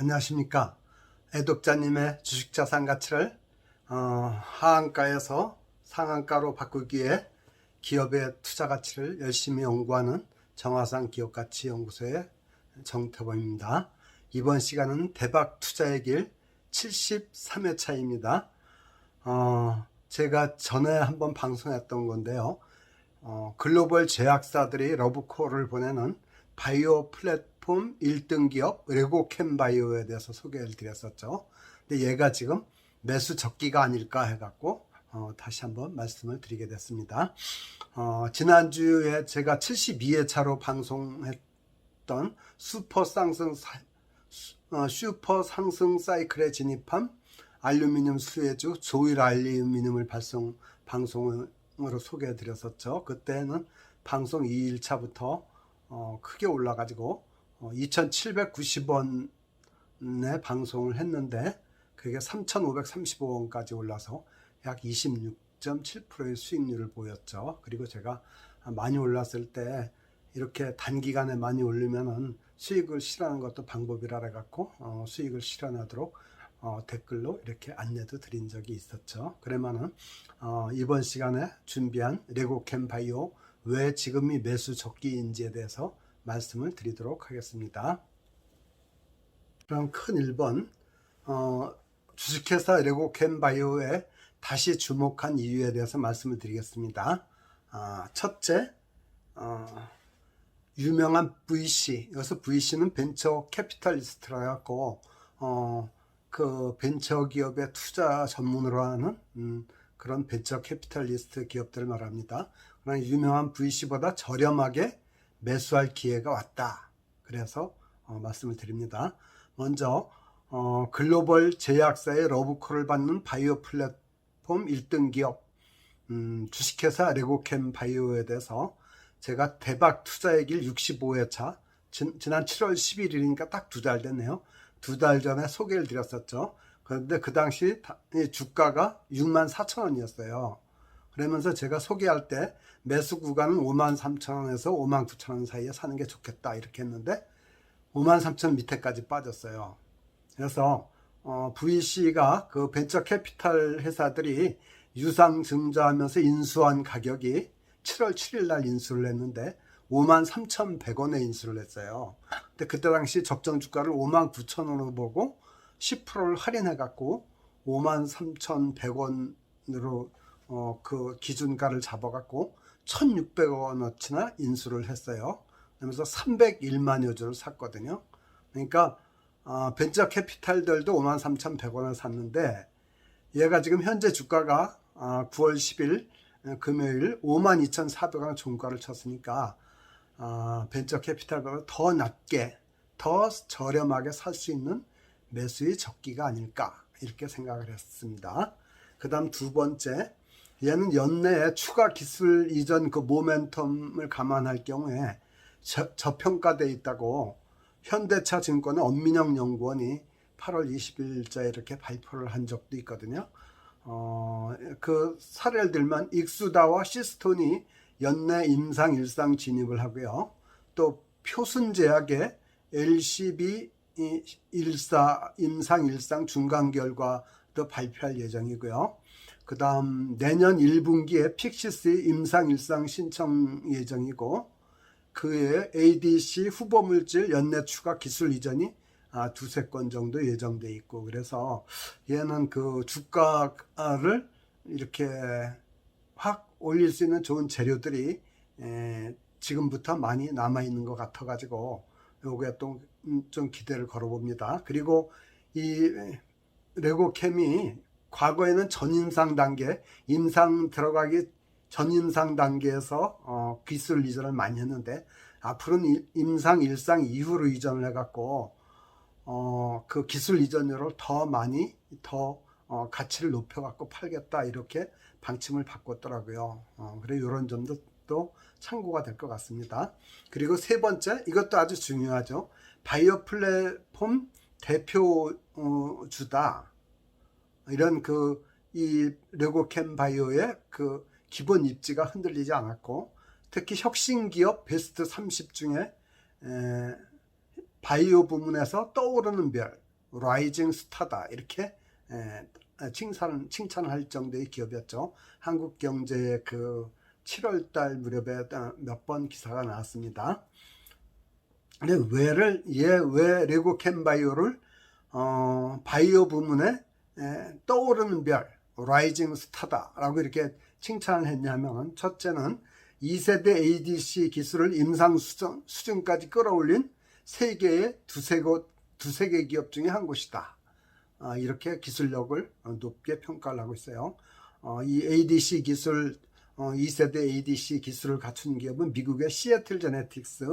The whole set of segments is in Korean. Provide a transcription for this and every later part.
안녕하십니까. 애독자님의 주식자산 가치를 어, 하한가에서 상한가로 바꾸기 위해 기업의 투자 가치를 열심히 연구하는 정화상 기업가치연구소의 정태범입니다. 이번 시간은 대박 투자의 길 73회차입니다. 어, 제가 전에 한번 방송했던 건데요. 어, 글로벌 제약사들이 러브콜을 보내는 바이오 플랫 폼 1등 기업 레고캠 바이오에 대해서 소개를 드렸었죠. 근데 얘가 지금 매수 적기가 아닐까 해갖고 어, 다시 한번 말씀을 드리게 됐습니다. 어, 지난주에 제가 72회차로 방송했던 슈퍼 상승 사- 수- 어, 슈퍼 상승 사이클에 진입한 알루미늄 수혜주 조일 알루미늄을 발송 방송으로 소개해 드렸었죠. 그때는 방송 2일차부터 어, 크게 올라가지고 어, 2,790원에 방송을 했는데 그게 3,535원까지 올라서 약 26.7%의 수익률을 보였죠. 그리고 제가 많이 올랐을 때 이렇게 단기간에 많이 올리면은 수익을 실현하는 것도 방법이라 해갖고 어, 수익을 실현하도록 어, 댓글로 이렇게 안내도 드린 적이 있었죠. 그러면은 어, 이번 시간에 준비한 레고캠 바이오 왜 지금이 매수 적기인지에 대해서 말씀을 드리도록 하겠습니다. 그럼 큰 1번 어, 주식회사 레고캠 바이오에 다시 주목한 이유에 대해서 말씀을 드리겠습니다. 아, 첫째, 어, 유명한 VC, 여기서 VC는 벤처 캐피탈리스트라 갖고 어, 그 벤처 기업의 투자 전문으로 하는 음, 그런 벤처 캐피탈리스트 기업들을 말합니다. 그러나 유명한 VC보다 저렴하게 매수할 기회가 왔다. 그래서 어, 말씀을 드립니다. 먼저 어, 글로벌 제약사의 러브콜을 받는 바이오 플랫폼 1등 기업 음, 주식회사 레고캠 바이오에 대해서 제가 대박 투자의 길 65회차 진, 지난 7월 11일이니까 딱 두 달 됐네요. 두 달 전에 소개를 드렸었죠. 그런데 그 당시 주가가 6만 4천 원이었어요. 그러면서 제가 소개할 때 매수 구간은 5만 3천 원에서 5만 9천 원 사이에 사는 게 좋겠다 이렇게 했는데 5만 3천 원 밑에까지 빠졌어요. 그래서 어, VC가 그 벤처 캐피탈 회사들이 유상 증자하면서 인수한 가격이 7월 7일 날 인수를 했는데 5만 3,100원에 인수를 했어요. 근데 그때 당시 적정 주가를 5만 9천 원으로 보고 10%를 할인해 갖고 5만 3,100원으로 어, 그 기준가를 잡아 갖고 1,600원어치나 인수를 했어요. 그러면서 301만 여 주를 샀거든요. 그러니까 어, 벤처 캐피탈들도 5만 3,100원을 샀는데 얘가 지금 현재 주가가 아, 9월 10일 금요일 5만 2,400원 종가를 쳤으니까 아, 벤처 캐피탈보다 더 낮게 더 저렴하게 살 수 있는 매수의 적기가 아닐까 이렇게 생각을 했습니다. 그 다음 두 번째 얘는 연내에 추가 기술 이전 그 모멘텀을 감안할 경우에 저, 저평가돼 있다고 현대차 증권의 엄민영 연구원이 8월 20일자에 이렇게 발표를 한 적도 있거든요. 어, 그 사례를 들면 익수다와 시스톤이 연내 임상 일상 진입을 하고요. 또 표순제약의 LCB 14 임상 일상 중간 결과도 발표할 예정이고요. 그 다음 내년 1분기에 픽시스 임상 일상 신청 예정이고 그에 ADC 후보 물질 연내 추가 기술 이전이 아, 두세 건 정도 예정돼 있고 그래서 얘는 그 주가를 이렇게 확 올릴 수 있는 좋은 재료들이 에, 지금부터 많이 남아 있는 것 같아 가지고 요게 또 좀 기대를 걸어봅니다. 그리고 이 레고캠이 과거에는 전임상 단계, 임상 들어가기 전임상 단계에서 어, 기술 이전을 많이 했는데 앞으로는 일- 임상 일상 이후로 이전을 해갖고 어, 그 기술 이전료를 더 많이 더 어, 가치를 높여갖고 팔겠다 이렇게 방침을 바꿨더라고요. 어, 그래 이런 점도 또 참고가 될 것 같습니다. 그리고 세 번째 이것도 아주 중요하죠. 바이오 플랫폼 대표 어, 주다 이런 그 이 레고캠 바이오의 그 기본 입지가 흔들리지 않았고 특히 혁신 기업 베스트 30 중에 에, 바이오 부문에서 떠오르는 별 라이징 스타다 이렇게 에, 칭찬 칭찬할 정도의 기업이었죠. 한국 경제의 그 7월 달 무렵에 몇 번 기사가 나왔습니다. 근데 왜를 얘왜 레고캠 바이오를 어, 바이오 부문에 에, 떠오르는 별 라이징 스타다라고 이렇게 칭찬을 했냐면 첫째는 2세대 ADC 기술을 임상 수준, 수준까지 끌어올린 세계의 두세 곳 두세 개 기업 중에 한 곳이다. 아, 이렇게 기술력을 어, 높게 평가를 하고 있어요. 어, 이 ADC 기술 어, 2세대 ADC 기술을 갖춘 기업은 미국의 시애틀 제네틱스,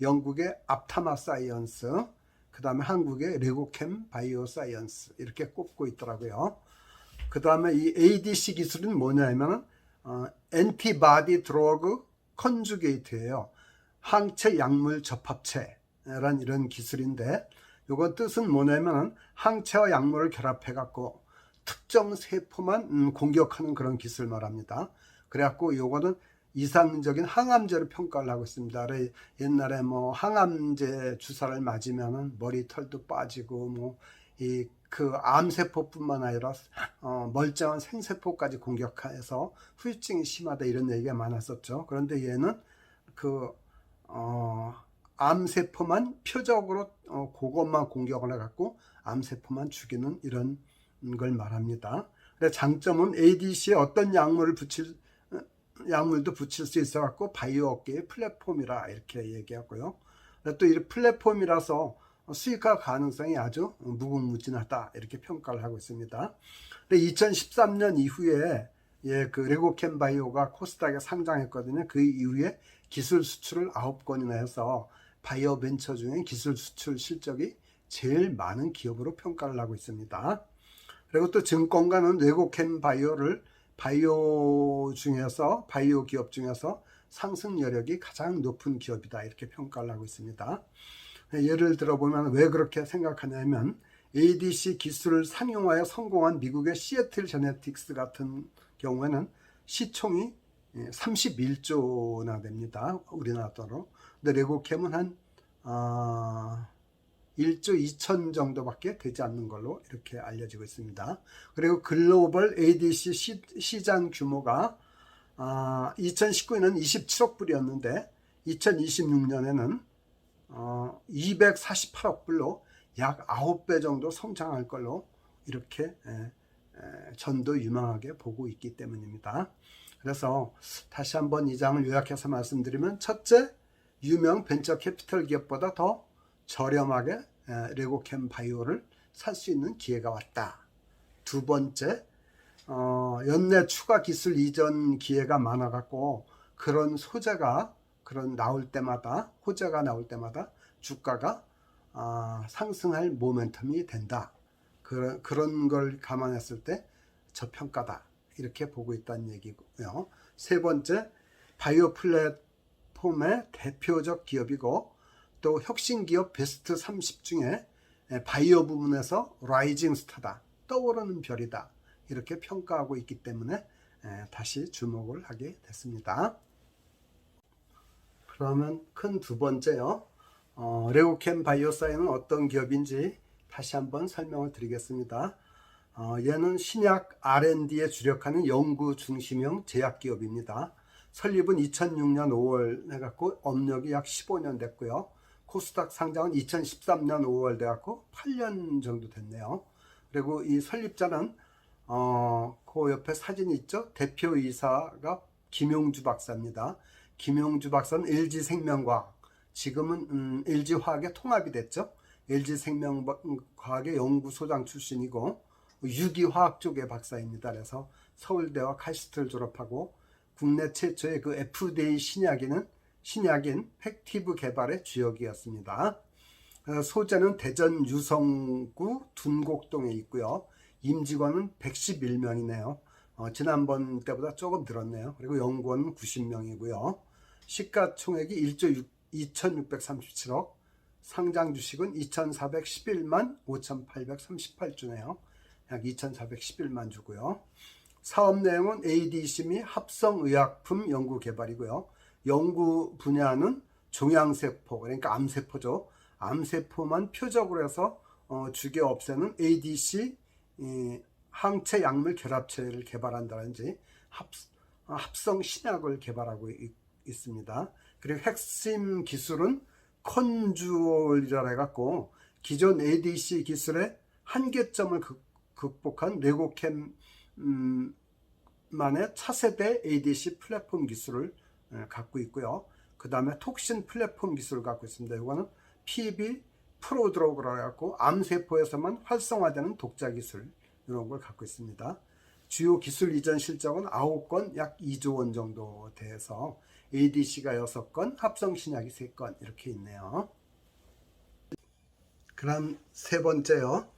영국의 앞타마 사이언스, 그 다음에 한국의 레고캠 바이오 사이언스 이렇게 꼽고 있더라고요. 그 다음에 이 ADC 기술은 뭐냐면 어, 엔티바디 드러그 컨주게이트예요. 항체 약물 접합체란 이런 기술인데 요건 뜻은 뭐냐면 항체와 약물을 결합해 갖고 특정 세포만 음, 공격하는 그런 기술 말합니다. 그래갖고 요거는 이상적인 항암제로 평가를 하고 있습니다. 옛날에 뭐 항암제 주사를 맞으면은 머리털도 빠지고 뭐 이 그 암세포뿐만 아니라 어, 멀쩡한 생세포까지 공격해서 후유증이 심하다 이런 얘기가 많았었죠. 그런데 얘는 그 어, 암세포만 표적으로 어, 그것만 공격을 해갖고 암세포만 죽이는 이런 걸 말합니다. 장점은 ADC에 어떤 약물을 붙일 어, 약물도 붙일 수 있어 갖고 바이오 업계의 플랫폼이라 이렇게 얘기하고요. 또 이 플랫폼이라서 수익화 가능성이 아주 무궁무진하다 이렇게 평가를 하고 있습니다. 근데 2013년 이후에 예, 그 레고캠 바이오가 코스닥에 상장했거든요. 그 이후에 기술 수출을 9건이나 해서 바이오 벤처 중에 기술 수출 실적이 제일 많은 기업으로 평가를 하고 있습니다. 그리고 또 증권가는 레고캠 바이오를 바이오 중에서 바이오 기업 중에서 상승 여력이 가장 높은 기업이다 이렇게 평가를 하고 있습니다. 예를 들어 보면 왜 그렇게 생각하냐면 ADC 기술을 상용화에 성공한 미국의 시애틀 제네틱스 같은 경우에는 시총이 31조나 됩니다. 우리나라 돈으로. 근데 레고캠은 한 어, 1조 2천 정도밖에 되지 않는 걸로 이렇게 알려지고 있습니다. 그리고 글로벌 ADC 시, 시장 규모가 어, 2019년은 27억 불이었는데 2026년에는 어, 248억 불로 약 9배 정도 성장할 걸로 이렇게 전도 유망하게 보고 있기 때문입니다. 그래서 다시 한번 이 장을 요약해서 말씀드리면 첫째, 유명 벤처 캐피털 기업보다 더 저렴하게 에, 레고캠 바이오를 살 수 있는 기회가 왔다. 두 번째, 어, 연내 추가 기술 이전 기회가 많아갖고 그런 소재가 그런 나올 때마다 호재가 나올 때마다 주가가 아, 상승할 모멘텀이 된다. 그런 그런 걸 감안했을 때 저평가다 이렇게 보고 있다는 얘기고요. 세 번째 바이오 플랫폼의 대표적 기업이고 또 혁신 기업 베스트 30 중에 바이오 부문에서 라이징 스타다 떠오르는 별이다 이렇게 평가하고 있기 때문에 다시 주목을 하게 됐습니다. 그러면 큰 두 번째요. 어, 레고캠 바이오사이는 어떤 기업인지 다시 한번 설명을 드리겠습니다. 어, 얘는 신약 R&D에 주력하는 연구 중심형 제약 기업입니다. 설립은 2006년 5월 해갖고 업력이 약 15년 됐고요. 코스닥 상장은 2013년 5월 돼갖고 8년 정도 됐네요. 그리고 이 설립자는 어, 그 옆에 사진 있죠? 대표이사가 김용주 박사입니다. 김용주 박사는 LG생명과학, 지금은 음, LG화학에 통합이 됐죠. LG생명과학의 연구소장 출신이고 유기화학 쪽의 박사입니다. 그래서 서울대와 카시트를 졸업하고 국내 최초의 그 FDA 신약인 신약인 팩티브 개발의 주역이었습니다. 어, 소재는 대전 유성구 둔곡동에 있고요. 임직원은 111명이네요. 어, 지난번 때보다 조금 늘었네요. 그리고 연구원은 90명이고요. 시가총액이 1조 2637억, 상장 주식은 2411만 5838주네요. 약 2411만 주고요. 사업 내용은 ADC 및 합성의약품 연구 개발이고요. 연구 분야는 종양세포, 그러니까 암세포죠. 암세포만 표적으로 해서 어, 죽여 없애는 ADC 이, 항체 약물 결합체를 개발한다든지 합, 어, 합성 신약을 개발하고 있, 있습니다. 그리고 핵심 기술은 컨주얼이라 해갖고 기존 ADC 기술의 한계점을 극, 극복한 레고캠 음, 만의 차세대 ADC 플랫폼 기술을 에, 갖고 있고요. 그 다음에 톡신 플랫폼 기술을 갖고 있습니다. 이거는 PB 프로드로그라고 해갖고 암세포에서만 활성화되는 독자 기술 이런 걸 갖고 있습니다. 주요 기술 이전 실적은 9건 약 2조 원 정도 돼서 ADC가 6건, 합성 신약이 3건 이렇게 있네요. 그럼 세 번째요.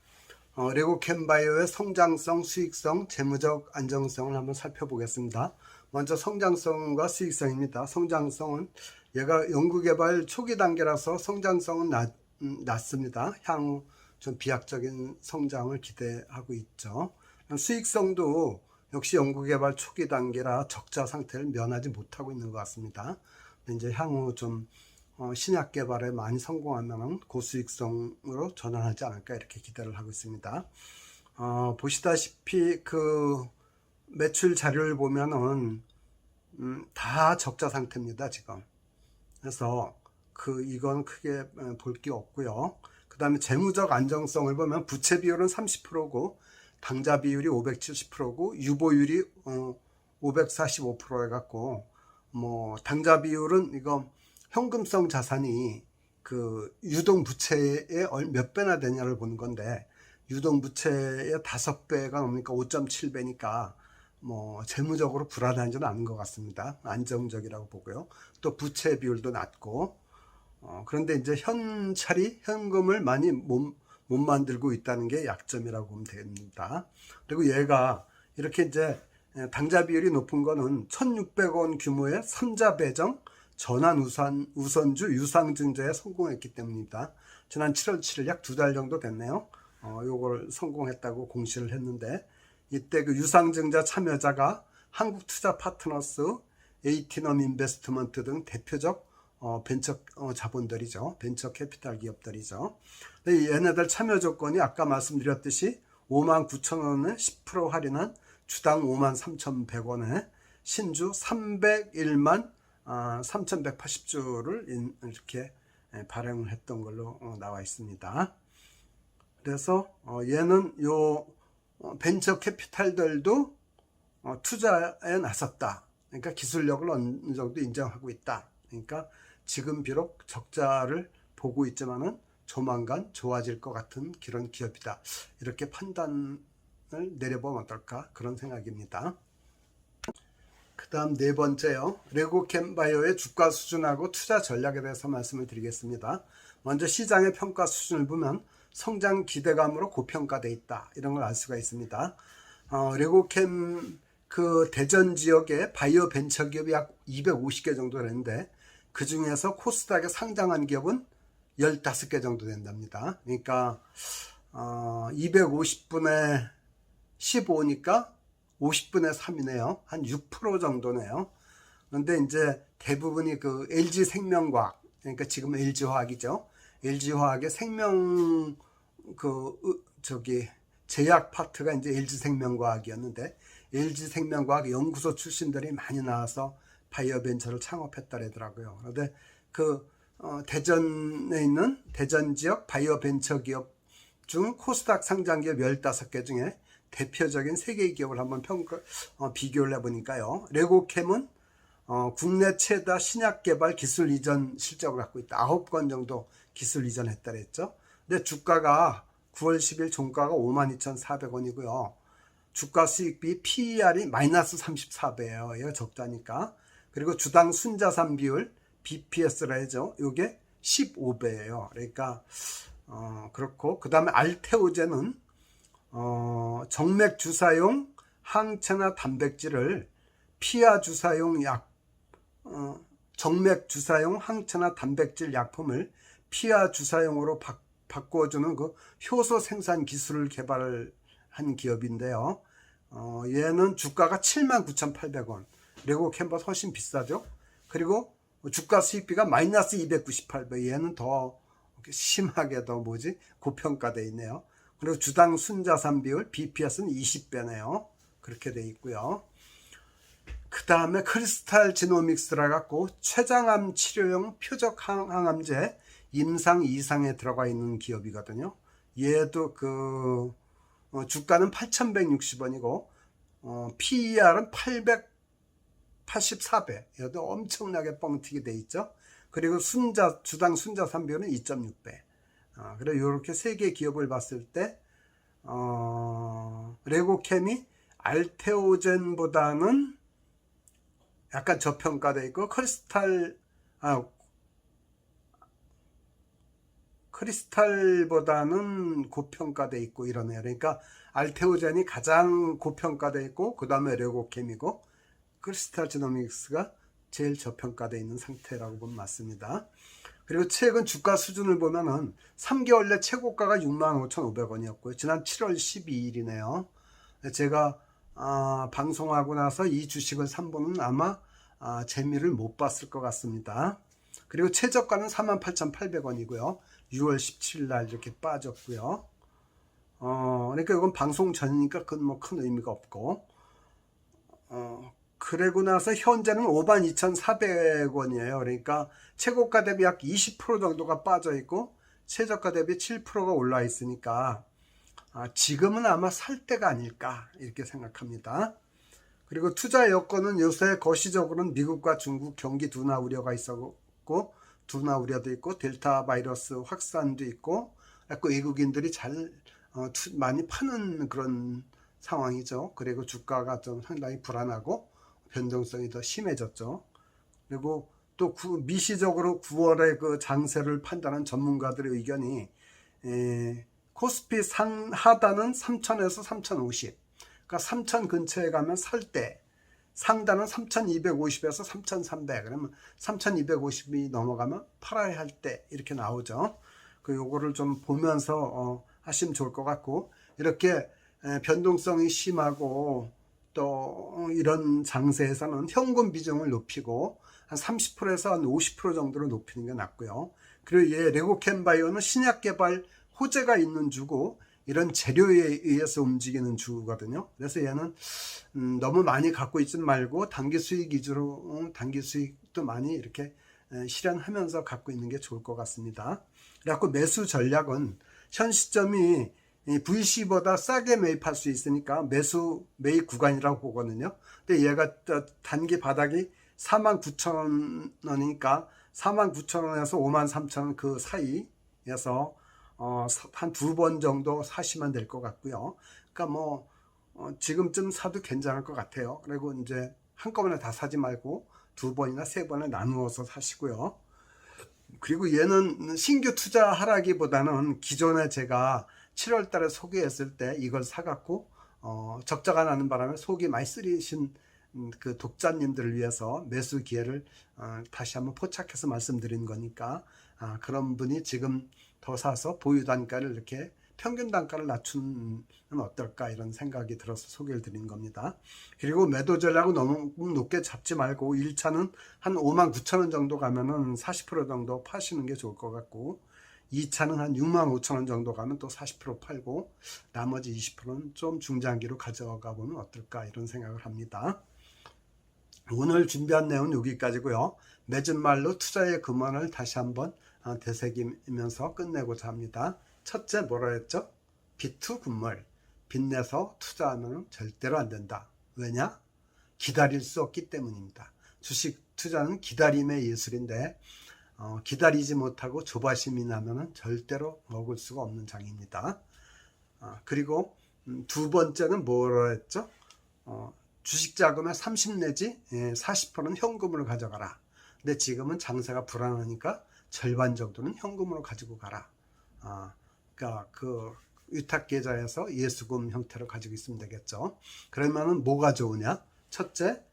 어, 레고캠 바이오의 성장성, 수익성, 재무적 안정성을 한번 살펴보겠습니다. 먼저 성장성과 수익성입니다. 성장성은 얘가 연구개발 초기 단계라서 성장성은 낮, 음, 낮습니다. 향후 좀 비약적인 성장을 기대하고 있죠. 수익성도 역시 연구개발 초기 단계라 적자 상태를 면하지 못하고 있는 것 같습니다. 이제 향후 좀 어, 신약 개발에 많이 성공하면 고수익성으로 전환하지 않을까 이렇게 기대를 하고 있습니다. 어, 보시다시피 그 매출 자료를 보면은 음, 다 적자 상태입니다 지금. 그래서 그 이건 크게 볼 게 없고요. 그 다음에 재무적 안정성을 보면 부채 비율은 30%고 당자 비율이 570%고 유보율이 어, 545% 해갖고 뭐 당자 비율은 이거 현금성 자산이 그 유동 부채의 몇 배나 되냐를 보는 건데 유동 부채의 다섯 배가 넘으니까 5.7배니까 뭐 재무적으로 불안하지는 않은 것 같습니다. 안정적이라고 보고요. 또 부채 비율도 낮고 어, 그런데 이제 현찰이 현금을 많이 못, 못 만들고 있다는 게 약점이라고 보면 됩니다. 그리고 얘가 이렇게 이제 당자 비율이 높은 거는 1,600원 규모의 3자 배정 전환 우선, 우선주 유상증자에 성공했기 때문입니다. 지난 7월 7일 약 두 달 정도 됐네요. 어, 요걸 성공했다고 공시를 했는데 이때 그 유상증자 참여자가 한국투자파트너스, 에이티넘 인베스트먼트 등 대표적 어, 벤처 어, 자본들이죠. 벤처 캐피탈 기업들이죠. 근데 얘네들 참여 조건이 아까 말씀드렸듯이 5만 9천 원에 10% 할인한 주당 5만 3,100원에 신주 301만 아, 3,180주를 이렇게 예, 발행을 했던 걸로 어, 나와 있습니다. 그래서 어, 얘는 요 어, 벤처 캐피탈들도 어, 투자에 나섰다. 그러니까 기술력을 어느 정도 인정하고 있다. 그러니까 지금 비록 적자를 보고 있지만은 조만간 좋아질 것 같은 그런 기업이다. 이렇게 판단을 내려보면 어떨까 그런 생각입니다. 그 다음 네 번째요. 레고캠 바이오의 주가 수준하고 투자 전략에 대해서 말씀을 드리겠습니다. 먼저 시장의 평가 수준을 보면 성장 기대감으로 고평가돼 있다. 이런 걸 알 수가 있습니다. 어, 레고캠 그 대전 지역에 바이오 벤처 기업이 약 250개 정도 되는데 그 중에서 코스닥에 상장한 기업은 15개 정도 된답니다. 그러니까 어, 250분의 15니까 50분의 3이네요. 한 6% 정도네요. 그런데 이제 대부분이 그 LG 생명과학, 그러니까 지금 LG 화학이죠. LG 화학의 생명 그 저기 제약 파트가 이제 LG 생명과학이었는데 LG 생명과학 연구소 출신들이 많이 나와서 바이오 벤처를 창업했다 그러더라고요. 그런데 그 어, 대전에 있는 대전 지역 바이오 벤처 기업 중 코스닥 상장 기업 15개 중에 대표적인 세 개의 기업을 한번 평가, 어, 비교를 해보니까요. 레고캠은 어, 국내 최다 신약 개발 기술 이전 실적을 갖고 있다. 9건 정도 기술 이전했다 그랬죠. 근데 주가가 9월 10일 종가가 52,400원이고요. 주가 수익비 PER이 마이너스 34배예요. 얘가 적자니까. 그리고 주당 순자산 비율 BPS라 해죠. 요게 15배예요. 그러니까 어, 그렇고 그다음에 알테오제는 어, 정맥 주사용 항체나 단백질을 피하 주사용 약 어, 정맥 주사용 항체나 단백질 약품을 피하 주사용으로 바, 바꿔주는 그 효소 생산 기술을 개발한 기업인데요. 어, 얘는 주가가 79,800원. 레고 캔버스 훨씬 비싸죠. 그리고 주가 수익비가 마이너스 298배. 얘는 더 심하게도 뭐지 고평가돼 있네요. 그리고 주당 순자산 비율 BPS는 20배네요. 그렇게 돼 있고요. 그 다음에 크리스탈 지노믹스라 갖고 췌장암 치료용 표적 항암제 임상 이상에 들어가 있는 기업이거든요. 얘도 그 어, 주가는 8,160원이고 어, PER은 884배. 얘도 엄청나게 뻥튀기 돼 있죠. 그리고 순자 주당 순자 산 비율은 2.6배. 어, 그래 이렇게 세 개 기업을 봤을 때 어, 레고캠이 알테오젠보다는 약간 저평가돼 있고 크리스탈 아 크리스탈보다는 고평가돼 있고 이러네요. 그러니까 알테오젠이 가장 고평가돼 있고 그 다음에 레고캠이고 크리스탈 지노믹스가 제일 저평가돼 있는 상태라고 보면 맞습니다. 그리고 최근 주가 수준을 보면은 3개월 내 최고가가 65,500원이었고요. 지난 7월 12일이네요. 제가 아, 방송하고 나서 이 주식을 산 분은 아마 아, 재미를 못 봤을 것 같습니다. 그리고 최저가는 48,800원이고요. 6월 17일 날 이렇게 빠졌고요. 어, 그러니까 이건 방송 전이니까 그건 뭐 큰 의미가 없고, 어, 그러고 나서 현재는 52,400원이에요. 그러니까 최고가 대비 약 20% 정도가 빠져 있고, 최저가 대비 7%가 올라 있으니까, 아, 지금은 아마 살 때가 아닐까, 이렇게 생각합니다. 그리고 투자 여건은 요새 거시적으로는 미국과 중국 경기 둔화 우려가 있었고, 둔화 우려도 있고, 델타 바이러스 확산도 있고, 그래서 외국인들이 잘 어, 투, 많이 파는 그런 상황이죠. 그리고 주가가 좀 상당히 불안하고 변동성이 더 심해졌죠. 그리고 또 구, 미시적으로 9월의 그 장세를 판단한 전문가들의 의견이 에, 코스피 상 하단은 3,000에서 3,050. 그러니까 3,000 근처에 가면 살 때, 상단은 3,250에서 3,300. 그러면 3,250이 넘어가면 팔아야 할 때 이렇게 나오죠. 그 요거를 좀 보면서 어, 하시면 좋을 것 같고 이렇게 변동성이 심하고 또 이런 장세에서는 현금 비중을 높이고 한 30%에서 한 50% 정도로 높이는 게 낫고요. 그리고 얘 레고캠 바이오는 신약 개발 호재가 있는 주고 이런 재료에 의해서 움직이는 주거든요. 그래서 얘는 음, 너무 많이 갖고 있진 말고 단기 수익 위주로 음, 단기 수익도 많이 이렇게 실현하면서 갖고 있는 게 좋을 것 같습니다. 그래갖고 매수 전략은 현 시점이 VC보다 싸게 매입할 수 있으니까 매수 매입 구간이라고 보거든요. 근데 얘가 단기 바닥이 49,000원이니까 49,000원에서 53,000원 그 사이에서 어, 한 두 번 정도 사시면 될 것 같고요. 그러니까 뭐 어, 지금쯤 사도 괜찮을 것 같아요. 그리고 이제 한꺼번에 다 사지 말고 두 번이나 세 번에 나누어서 사시고요. 그리고 얘는 신규 투자 하라기보다는 기존에 제가 7월 달에 소개했을 때 이걸 사갖고 어, 적자가 나는 바람에 속이 많이 쓰리신 음, 그 독자님들을 위해서 매수 기회를 어, 다시 한번 포착해서 말씀드린 거니까 아, 그런 분이 지금 더 사서 보유 단가를 이렇게 평균 단가를 낮추면 어떨까 이런 생각이 들어서 소개를 드린 겁니다. 그리고 매도 전략은 너무 높게 잡지 말고 1차는 한 5만 9천 원 정도 가면은 40% 정도 파시는 게 좋을 것 같고 2차는 한 6만 5천 원 정도 가면 또 40% 팔고 나머지 20%는 좀 중장기로 가져가 보면 어떨까 이런 생각을 합니다. 오늘 준비한 내용은 여기까지고요. 맺은 말로 투자의 금원을 다시 한번 되새기면서 끝내고자 합니다. 첫째 뭐라 했죠? 비투 군물. 빚내서 투자하면 절대로 안 된다. 왜냐? 기다릴 수 없기 때문입니다. 주식 투자는 기다림의 예술인데 어, 기다리지 못하고 조바심이 나면 절대로 먹을 수가 없는 장입니다. 어, 그리고 음, 두 번째는 뭐라 했죠? 어, 주식 자금의 30 내지 예, 40%는 현금으로 가져가라. 근데 지금은 장사가 불안하니까 절반 정도는 현금으로 가지고 가라. 아, 그러니까 그 위탁 계좌에서 예수금 형태로 가지고 있으면 되겠죠. 그러면은 뭐가 좋으냐? 첫째,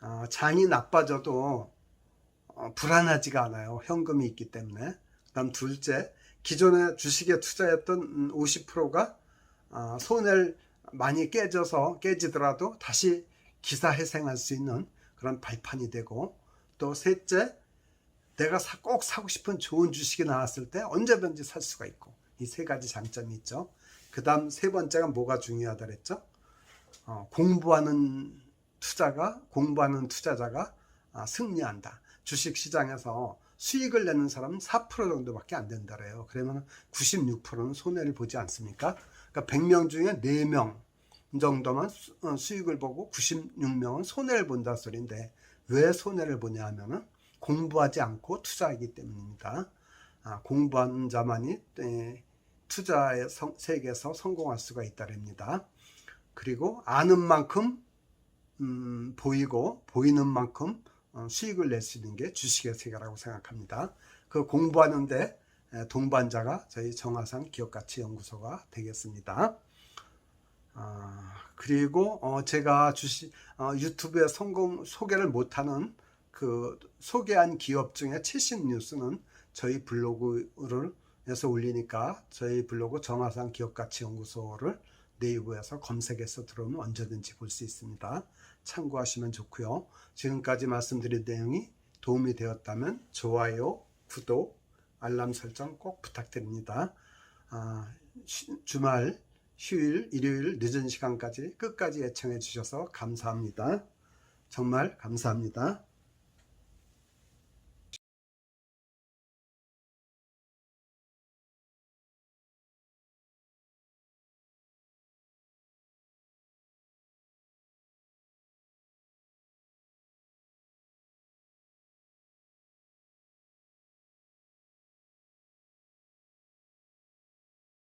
어, 장이 나빠져도 어, 불안하지가 않아요. 현금이 있기 때문에. 그다음 둘째, 기존에 주식에 투자했던 50%가 어, 손해를 많이 깨져서 깨지더라도 다시 기사회생할 수 있는 그런 발판이 되고 또 셋째, 내가 사- 꼭 사고 싶은 좋은 주식이 나왔을 때 언제든지 살 수가 있고 이 세 가지 장점이 있죠. 그다음 세 번째가 뭐가 중요하다 그랬죠? 어, 공부하는 투자가 공부하는 투자자가 아, 승리한다. 주식 시장에서 수익을 내는 사람은 4% 정도밖에 안 된다 그래요. 그러면 96%는 손해를 보지 않습니까? 그러니까 100명 중에 4명 정도만 수- 어, 수익을 보고 96명은 손해를 본다 소리인데 왜 손해를 보냐 하면은 공부하지 않고 투자하기 때문입니다. 아, 공부하는 자만이 에, 투자의 성- 세계에서 성공할 수가 있다랍니다. 그리고 아는 만큼 음, 보이고 보이는 만큼 어, 수익을 낼 수 있는 게 주식의 세계라고 생각합니다. 그 공부하는데 에, 동반자가 저희 정화산 기업가치연구소가 되겠습니다. 아, 그리고 어, 제가 주식 어, 유튜브에 성공 소개를 못하는 그 소개한 기업 중에 최신 뉴스는 저희 블로그를 에서 올리니까 저희 블로그 정화산 기업가치연구소를 네이버에서 검색해서 들어오면 언제든지 볼 수 있습니다. 참고하시면 좋고요. 지금까지 말씀드린 내용이 도움이 되었다면 좋아요, 구독, 알람 설정 꼭 부탁드립니다. 아, 쉬- 주말, 휴일, 일요일 늦은 시간까지 끝까지 애청해 주셔서 감사합니다. 정말 감사합니다.